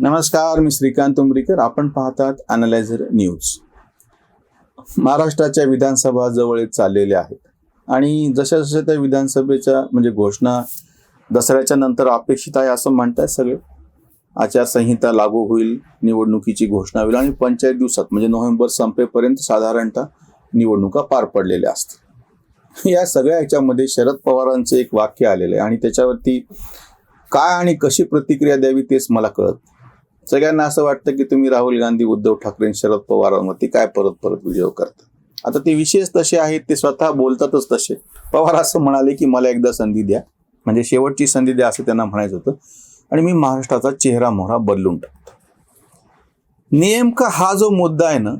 नमस्कार मी श्रीकांत उमरीकर. आपण पाहतात अनालायझर न्यूज महाराष्ट्राच्या विधानसभा जवळ चाललेल्या आहेत. आणि जशा जशा त्या विधानसभेच्या म्हणजे घोषणा दसऱ्याच्या नंतर अपेक्षित आहे असं म्हणतायत सगळे. आचारसंहिता लागू होईल निवडणुकीची घोषणा होईल आणि पंचायत दिवसात म्हणजे नोव्हेंबर संपेपर्यंत साधारणतः निवडणुका पार पडलेल्या असतील. या सगळ्या ह्याच्यामध्ये शरद पवारांचं एक वाक्य आलेलं आहे आणि त्याच्यावरती काय आणि कशी प्रतिक्रिया द्यावी तेच मला कळत नाही. सगळ्यांना असं वाटतं की तुम्ही राहुल गांधी उद्धव ठाकरे शरद पवारांवरती काय परत परत व्हिडिओ करता? आता ते विशेष तसे आहेत ते स्वतः बोलतातच तसे. पवार असं म्हणाले की मला एकदा संधी द्या. म्हणजे शेवटची संधी द्या असं त्यांना म्हणायचं होतं. आणि मी महाराष्ट्राचा चेहरा मोहरा बदलून टाकतो. नेमका हा जो मुद्दा आहे ना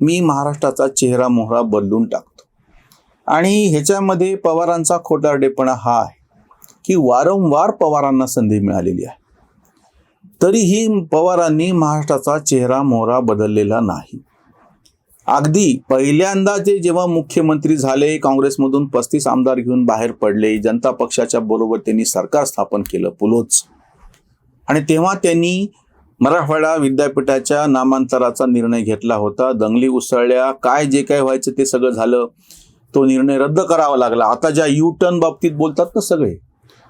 मी महाराष्ट्राचा चेहरा मोहरा बदलून टाकतो. आणि ह्याच्यामध्ये पवारांचा खोटारडेपणा हा आहे की वारंवार पवारांना संधी मिळालेली आहे. तरीही पवारांनी महाराष्ट्राचा चेहरा मोहरा बदललेला नाही. अगदी पहिल्यांदा ते जेव्हा मुख्यमंत्री झाले काँग्रेसमधून पस्तीस आमदार घेऊन बाहेर पडले जनता पक्षाच्या बरोबर त्यांनी सरकार स्थापन केलं पुलोच. आणि तेव्हा त्यांनी मराठवाडा विद्यापीठाच्या नामांतराचा निर्णय घेतला होता. दंगली उसळल्या काय जे काय व्हायचं ते सगळं झालं. तो निर्णय रद्द करावा लागला. आता ज्या यू टर्न बाबतीत बोलतात ना सगळे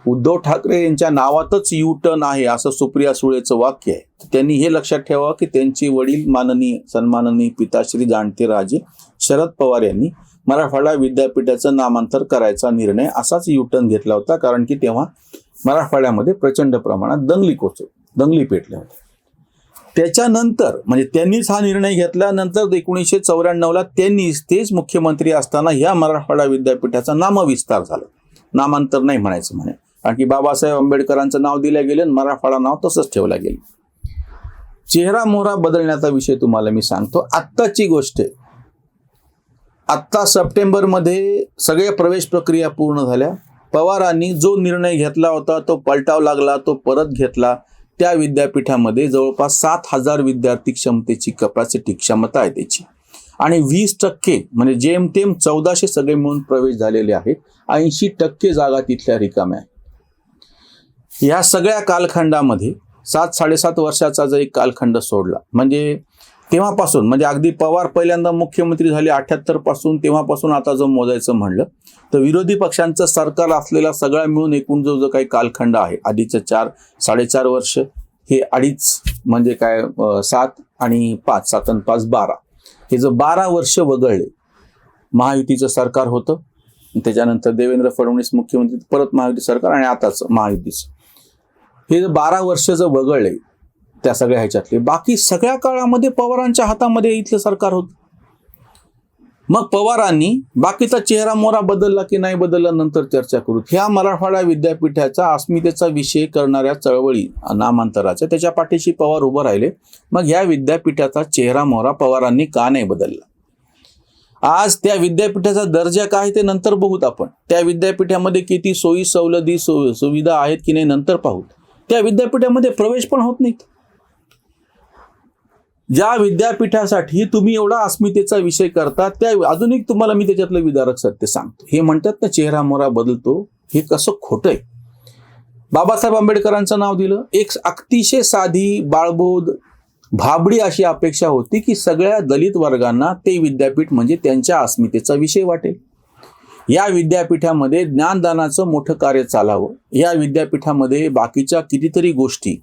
उद्धव ठाकरे यांच्या नावातच यू टर्न आहे असं सुप्रिया सुळेचं वाक्य आहे. त्यांनी हे लक्षात ठेवावं की त्यांचे वडील माननीय सन्माननीय पिताश्री जाणते राजे शरद पवार यांनी मराठवाडा विद्यापीठाचं नामांतर करायचा निर्णय असाच यू टर्न घेतला होता कारण की तेव्हा मराठवाड्यामध्ये प्रचंड प्रमाणात दंगली कोच दंगली पेटल्या होत्या. त्याच्यानंतर म्हणजे त्यांनीच हा निर्णय घेतल्यानंतर एकोणीसशे चौऱ्याण्णवला त्यांनीच तेच मुख्यमंत्री असताना ह्या मराठवाडा विद्यापीठाचा नामविस्तार झाला. नामांतर नाही म्हणायचं म्हणे. कारण की बाबासाहेब आंबेडकरांचं नाव दिलं गेलं आणि मराठवाडा नाव तसंच ठेवलं गेलं. चेहरा मोहरा बदलण्याचा विषय तुम्हाला मी सांगतो. आत्ताची गोष्ट आहे. आत्ता सप्टेंबरमध्ये सगळ्या प्रवेश प्रक्रिया पूर्ण झाल्या. पवारांनी जो निर्णय घेतला होता तो पलटाव लागला तो परत घेतला. त्या विद्यापीठामध्ये जवळपास सात हजार विद्यार्थी क्षमतेची कपॅसिटी क्षमता आहे त्याची. आणि वीस टक्के म्हणजे जेमतेम चौदाशे सगळे मिळून प्रवेश झालेले आहेत ऐंशी टक्के जागा तिथल्या रिकाम्या आहेत. ह्या सगळ्या कालखंडामध्ये सात साडेसात वर्षाचा जर एक कालखंड सोडला म्हणजे तेव्हापासून म्हणजे अगदी पवार पहिल्यांदा मुख्यमंत्री झाले अठ्याहत्तरपासून तेव्हापासून आता जर मोजायचं म्हणलं तर विरोधी पक्षांचं सरकार असलेला सगळा मिळून एकूण जो जो काही कालखंड आहे आधीचं चार साडेचार वर्ष हे अडीच म्हणजे काय सात आणि पाच सात आणि पाच बारा हे जर बारा वर्ष वगळले महायुतीचं सरकार होतं त्याच्यानंतर देवेंद्र फडणवीस मुख्यमंत्री परत महायुती सरकार आणि आताच महायुतीचं. हे जर बारा वर्ष जर वगळले त्या सगळ्या ह्याच्यातले. बाकी सगळ्या काळामध्ये पवारांच्या हातामध्ये इथलं सरकार होतं. मग पवारांनी बाकीचा चेहरा मोहरा बदलला की नाही बदलला नंतर चर्चा करू. ह्या मराठवाडा विद्यापीठाचा अस्मितेचा विषय करणाऱ्या चळवळी नामांतराच्या त्याच्या पाठीशी पवार उभं राहिले. मग ह्या विद्यापीठाचा चेहरा मोहरा पवारांनी का नाही बदलला? आज त्या विद्यापीठाचा दर्जा काय ते नंतर बघूत आपण. त्या विद्यापीठामध्ये किती सोयी सवलती सु सुविधा आहेत की नाही नंतर पाहूत. त्या विद्यापीठामध्ये प्रवेश पण होत नाहीत. ज्या विद्यापीठासाठी तुम्ही एवढा अस्मितेचा विषय करता त्या अजून एक तुम्हाला मी त्याच्यातलं विदारक सत्य सांगतो. हे म्हणतात ना चेहरा मोहरा बदलतो. हे कसं खोटं आहे? बाबासाहेब आंबेडकरांचं नाव दिलं. एक अतिशय साधी बाळबोध भाबडी अशी अपेक्षा होती की सगळ्या दलित वर्गांना ते विद्यापीठ म्हणजे त्यांच्या अस्मितेचा विषय वाटेल. या विद्यापीठामध्ये ज्ञानदानाचं मोठं कार्य चालावं. या विद्यापीठामध्ये बाकीच्या कितीतरी गोष्टी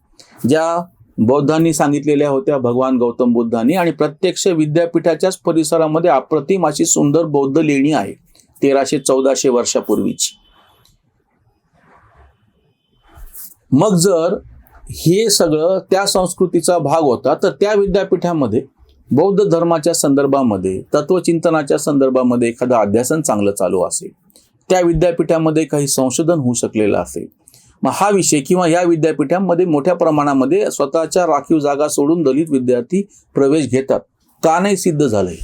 ज्या बौद्धांनी सांगितलेल्या होत्या भगवान गौतम बुद्धांनी आणि प्रत्यक्ष विद्यापीठाच्याच परिसरामध्ये अप्रतिम अशी सुंदर बौद्ध लेणी आहे तेराशे चौदाशे वर्षापूर्वीची. मग जर हे सगळं त्या संस्कृतीचा भाग होता तर त्या विद्यापीठामध्ये बौद्ध धर्माच्या संदर्भामध्ये तत्वचिंतनाच्या संदर्भामध्ये एखादं अध्यासन चांगलं चालू असेल त्या विद्यापीठामध्ये काही संशोधन होऊ शकलेलं असेल मग हा विषय किंवा या विद्यापीठामध्ये मोठ्या प्रमाणामध्ये स्वतःच्या राखीव जागा सोडून दलित विद्यार्थी प्रवेश घेतात का नाही सिद्ध झालंय.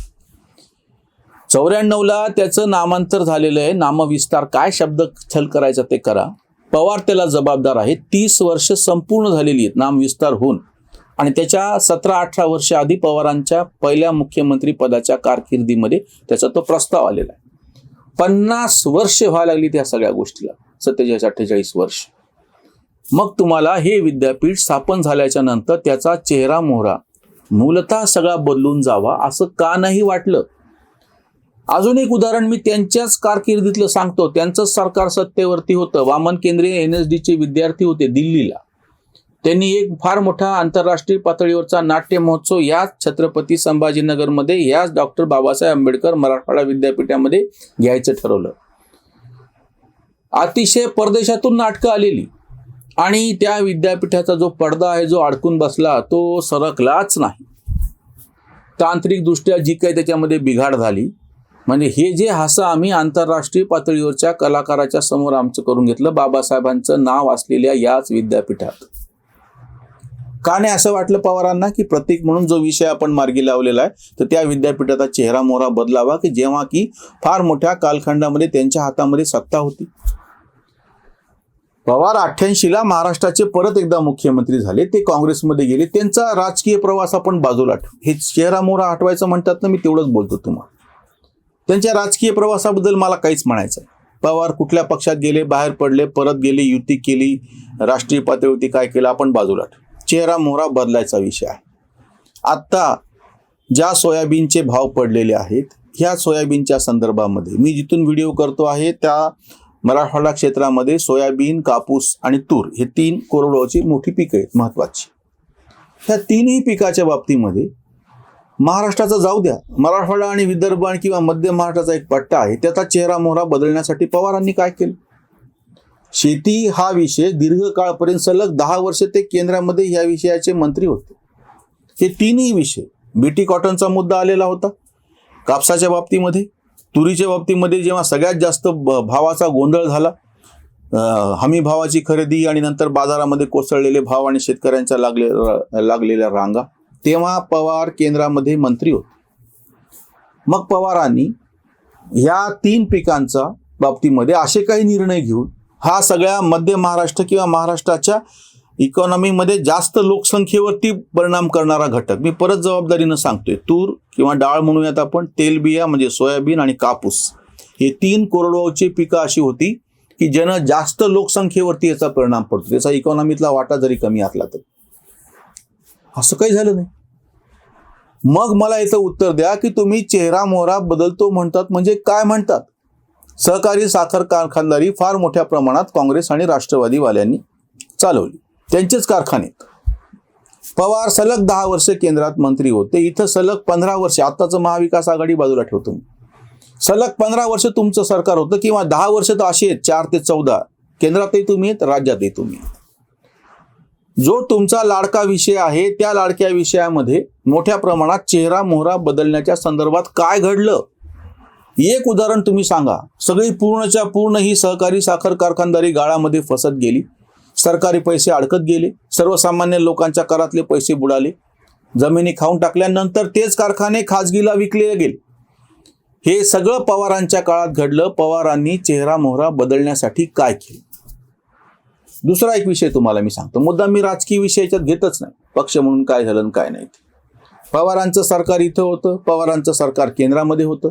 चौऱ्याण्णवला त्याचं नामांतर झालेलं आहे. नामविस्तार काय शब्द छल करायचा ते करा. पवार त्याला जबाबदार आहे. तीस वर्ष संपूर्ण झालेली आहेत नामविस्तार होऊन. आणि त्याच्या सतरा अठरा वर्ष आधी पवारांच्या पहिल्या मुख्यमंत्री पदाच्या कारकिर्दीमध्ये त्याचा तो प्रस्ताव आलेला आहे. पन्नास वर्ष व्हायला लागली त्या सगळ्या गोष्टीला. सत्तेचाळीस अठ्ठेचाळीस वर्ष. मग तुम्हाला हे विद्यापीठ स्थापन झाल्याच्यानंतर त्याचा चेहरा मोहरा मूलतः सगळा बदलून जावा असं का नाही वाटलं? अजून एक उदाहरण मी त्यांच्याच कारकिर्दीतलं सांगतो. त्यांचंच सरकार सत्तेवरती होतं. वामन केंद्रीय एन एस डीचे विद्यार्थी होते दिल्लीला. त्यांनी एक फार मोठा आंतरराष्ट्रीय पातळीवरचा नाट्य महोत्सव याच छत्रपती संभाजीनगरमध्ये याच डॉक्टर बाबासाहेब आंबेडकर मराठवाडा विद्यापीठामध्ये घ्यायचं ठरवलं. अतिशय परदेशातून नाटकं आलेली. आणि त्या विद्यापीठाचा जो पडदा आहे जो अडकून बसला तो सरकलाच नाही. तांत्रिकदृष्ट्या जी काही त्याच्यामध्ये बिघाड झाली म्हणजे हे जे हसं आम्ही आंतरराष्ट्रीय पातळीवरच्या कलाकाराच्या समोर आमचं करून घेतलं बाबासाहेबांचं नाव असलेल्या याच विद्यापीठात. का नाही असं वाटलं पवारांना की प्रतीक म्हणून जो विषय आपण मार्गी लावलेला आहे तर त्या विद्यापीठाचा चेहरा मोहरा बदलावा की जेव्हा की फार मोठ्या कालखंडामध्ये त्यांच्या हातामध्ये सत्ता होती. पवार अठ्ठ्याऐंशीला महाराष्ट्राचे परत एकदा मुख्यमंत्री झाले ते काँग्रेसमध्ये गेले त्यांचा राजकीय प्रवास आपण बाजूला ठेवू. हे चेहरा मोहरा आठवायचं म्हणतात ना मी तेवढंच बोलतो तुम्हाला. त्यांच्या राजकीय प्रवासाबद्दल मला काहीच म्हणायचं आहे. पवार कुठल्या पक्षात गेले बाहेर पडले परत गेले युती केली राष्ट्रीय पातळीवरती काय केलं आपण बाजूला ठेवू. चेहरा मोहरा बदलायचा विषय आहे. आत्ता ज्या सोयाबीनचे भाव पडलेले आहेत ह्या सोयाबीनच्या संदर्भामध्ये मी जिथून व्हिडिओ करतो आहे त्या मराठवाडा क्षेत्रामध्ये सोयाबीन कापूस आणि तूर हे तीन कोरडवाची मोठी पिकं आहेत महत्त्वाची. ह्या तीनही पिकाच्या बाबतीमध्ये महाराष्ट्राचा जाऊ द्या मराठवाडा आणि विदर्भ आणि किंवा मध्य महाराष्ट्राचा एक पट्टा आहे त्याचा चेहरा मोहरा बदलण्यासाठी पवारांनी काय केलं? शेती हा विषय दीर्घकाळपर्यंत सलग दहा वर्ष ते केंद्रामध्ये या विषयाचे मंत्री होते. हे तीनही विषय बीटी कॉटनचा मुद्दा आलेला होता. कापसाच्या बाबतीमध्ये तुरीच्या बाबतीमध्ये जेव्हा सगळ्यात जास्त भावाचा गोंधळ झाला हमी भावाची खरेदी आणि नंतर बाजारामध्ये कोसळलेले भाव आणि शेतकऱ्यांच्या लागले र- लागलेल्या रांगा तेव्हा पवार केंद्रामध्ये मंत्री होते. मग पवारांनी ह्या तीन पिकांचा बाबतीमध्ये असे काही निर्णय घेऊन हा सगळ्या मध्य महाराष्ट्र किंवा महाराष्ट्राच्या इकॉनॉमीमध्ये जास्त लोकसंख्येवरती परिणाम करणारा घटक. मी परत जबाबदारीनं सांगतोय. तूर किंवा डाळ म्हणूयात आपण तेलबिया म्हणजे सोयाबीन आणि कापूस. हे तीन कोरडवाहूची पिकं अशी होती की ज्यानं जास्त लोकसंख्येवरती याचा परिणाम पडतो. त्याचा इकॉनॉमीतला वाटा जरी कमी असला तरी. असं काही झालं नाही. मग मला याचं उत्तर द्या की तुम्ही चेहरा मोहरा बदलतो म्हणतात. म्हणजे काय म्हणतात? सहकारी साखर कारखानदारी फार मोठ्या प्रमाणात काँग्रेस आणि राष्ट्रवादीवाल्यांनी चालवली. त्यांचेच कारखाने पवार सलग दहा वर्ष केंद्रात मंत्री होते. इथं सलग पंधरा वर्ष आत्ताचं महाविकास आघाडी बाजूला ठेवतो मी. सलग पंधरा वर्ष तुमचं सरकार होतं किंवा दहा वर्ष तर असे आहेत चार ते चौदा. केंद्रातही तुम्ही आहेत राज्यातही तुम्ही जो तुमचा लाडका विषय आहे त्या लाडक्या विषयामध्ये मोठ्या प्रमाणात चेहरा मोहरा बदलण्याच्या संदर्भात काय घडलं? एक उदाहरण तुम्ही सांगा. सगळी पूर्णच्या पूर्ण ही सहकारी साखर कारखानदारी गाळामध्ये फसत गेली. सरकारी पैसे अडकत गेले. सर्वसामान्य लोकांच्या करातले पैसे बुडाले. जमिनी खाऊन टाकल्यानंतर तेच कारखाने खाजगीला विकले गेले. हे सगळं पवारांच्या काळात घडलं. पवारांनी चेहरा मोहरा बदलण्यासाठी काय केलं? दुसरा एक विषय तुम्हाला मी सांगतो. मुद्दा मी राजकीय विषय याच्यात घेतच नाही. पक्ष म्हणून काय झालं काय नाही. पवारांचं सरकार इथं होतं. पवारांचं सरकार केंद्रामध्ये होतं.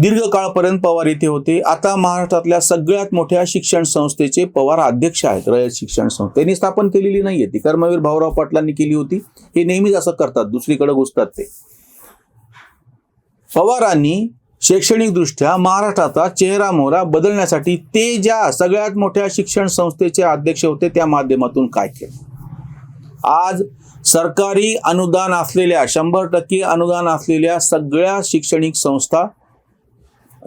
दीर्घकाळपर्यंत पवार इथे होते. आता महाराष्ट्रातल्या सगळ्यात मोठ्या शिक्षण संस्थेचे पवार अध्यक्ष आहेत. रयत शिक्षण संस्था. त्यांनी स्थापन केलेली नाहीये. ती कर्मवीर भाऊराव पाटलांनी केली होती. हे नेहमीच असं करतात. दुसरीकडे घुसतात ते. पवारांनी शैक्षणिकदृष्ट्या महाराष्ट्राचा चेहरा मोहरा बदलण्यासाठी ते ज्या सगळ्यात मोठ्या शिक्षण संस्थेचे अध्यक्ष होते त्या माध्यमातून काय केलं? आज सरकारी अनुदान असलेल्या शंभर टक्के अनुदान असलेल्या सगळ्या शैक्षणिक संस्था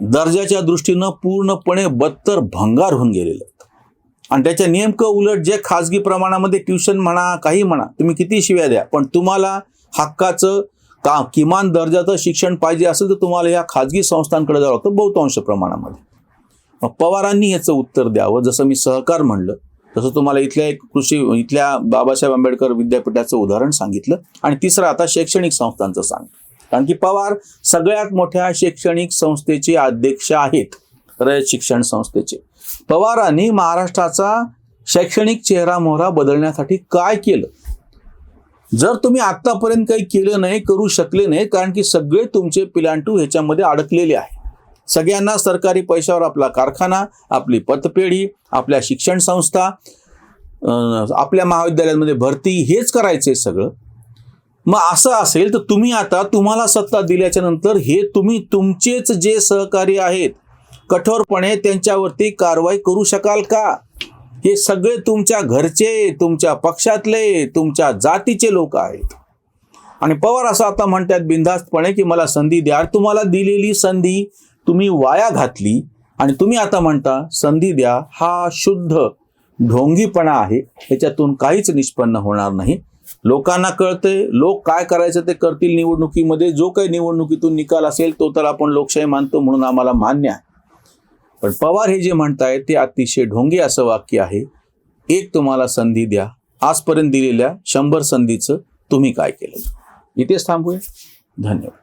दर्जाच्या दृष्टीनं पूर्णपणे बत्तर भंगार होऊन गेलेले आहेत. आणि त्याच्या नेमकं उलट जे खाजगी प्रमाणामध्ये ट्युशन म्हणा काही म्हणा तुम्ही किती शिव्या द्या पण तुम्हाला हक्काचं का किमान दर्जाचं शिक्षण पाहिजे असेल तर तुम्हाला या खाजगी संस्थांकडे जावं लागतं बहुतांश प्रमाणामध्ये. मग पवारांनी याचं उत्तर द्यावं. जसं मी सहकार म्हणलं तसं तुम्हाला इथल्या एक कृषी इथल्या बाबासाहेब आंबेडकर विद्यापीठाचं उदाहरण सांगितलं. आणि तिसरं आता शैक्षणिक संस्थांचं सांग. कारण की पवार सगळ्यात मोठ्या शैक्षणिक संस्थेचे अध्यक्ष आहेत रयत शिक्षण संस्थेचे. पवारांनी महाराष्ट्राचा शैक्षणिक चेहरा मोहरा बदलण्यासाठी काय केलं? जर तुम्ही आतापर्यंत काही केलं नाही करू शकले नाही कारण की सगळे तुमचे पिलांटू ह्याच्यामध्ये अडकलेले आहे सगळ्यांना सरकारी पैशावर आपला कारखाना आपली पतपेढी आपल्या शिक्षण संस्था आपल्या महाविद्यालयांमध्ये भरती हेच करायचे सगळं. मग असं असेल तर तुम्ही आता तुम्हाला सत्ता दिल्याच्या नंतर हे तुम्ही तुमचेच जे सहकारी आहेत कठोरपणे त्यांच्यावरती कारवाई करू शकाल का? हे सगळे तुमच्या घरचे तुमच्या पक्षातले तुमच्या जातीचे लोक आहेत. आणि पवार असं आता म्हणतात बिनधास्तपणे की मला संधी द्या. तुम्हाला दिलेली संधी तुम्ही वाया घातली. आणि तुम्ही आता म्हणता संधी द्या हा शुद्ध ढोंगीपणा आहे. ह्याच्यातून काहीच निष्पन्न होणार नाही. लोकांना कळतंय लोक काय करायचं ते करतील निवडणुकीमध्ये. जो काही निवडणुकीतून निकाल असेल तो तर आपण लोकशाही मानतो म्हणून आम्हाला मान्य आहे. पण पवार हे जे म्हणताय ते अतिशय ढोंगे असं वाक्य आहे. एक तुम्हाला संधी द्या. आजपर्यंत दिलेल्या शंभर संधीचं तुम्ही काय केलं? इथेच थांबूया. धन्यवाद.